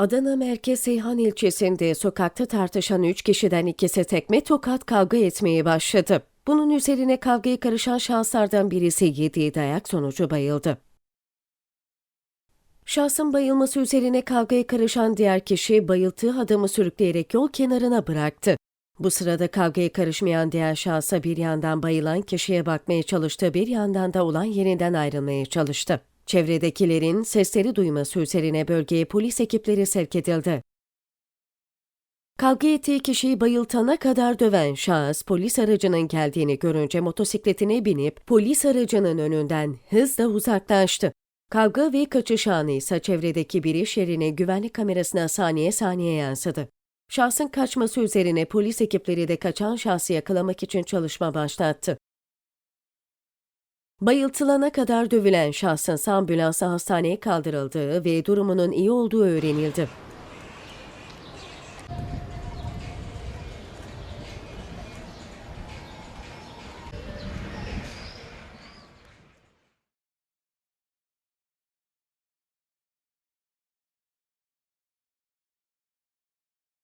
Adana Merkez Seyhan ilçesinde sokakta tartışan üç kişiden ikisi tekme tokat kavga etmeye başladı. Bunun üzerine kavgaya karışan şahıslardan birisi yediği dayak sonucu bayıldı. Şahsın bayılması üzerine kavgaya karışan diğer kişi bayılttığı adamı sürükleyerek yol kenarına bıraktı. Bu sırada kavgaya karışmayan diğer şahsa bir yandan bayılan kişiye bakmaya çalıştı, bir yandan da olan yerinden ayrılmaya çalıştı. Çevredekilerin sesleri duyması üzerine bölgeye polis ekipleri sevk edildi. Kavga ettiği kişiyi bayıltana kadar döven şahıs polis aracının geldiğini görünce motosikletine binip polis aracının önünden hızla uzaklaştı. Kavga ve kaçış anı ise çevredeki bir iş yerine güvenlik kamerasına saniye saniye yansıdı. Şahsın kaçması üzerine polis ekipleri de kaçan şahsı yakalamak için çalışma başlattı. Bayıltılana kadar dövülen şahsın ambulansla hastaneye kaldırıldığı ve durumunun iyi olduğu öğrenildi.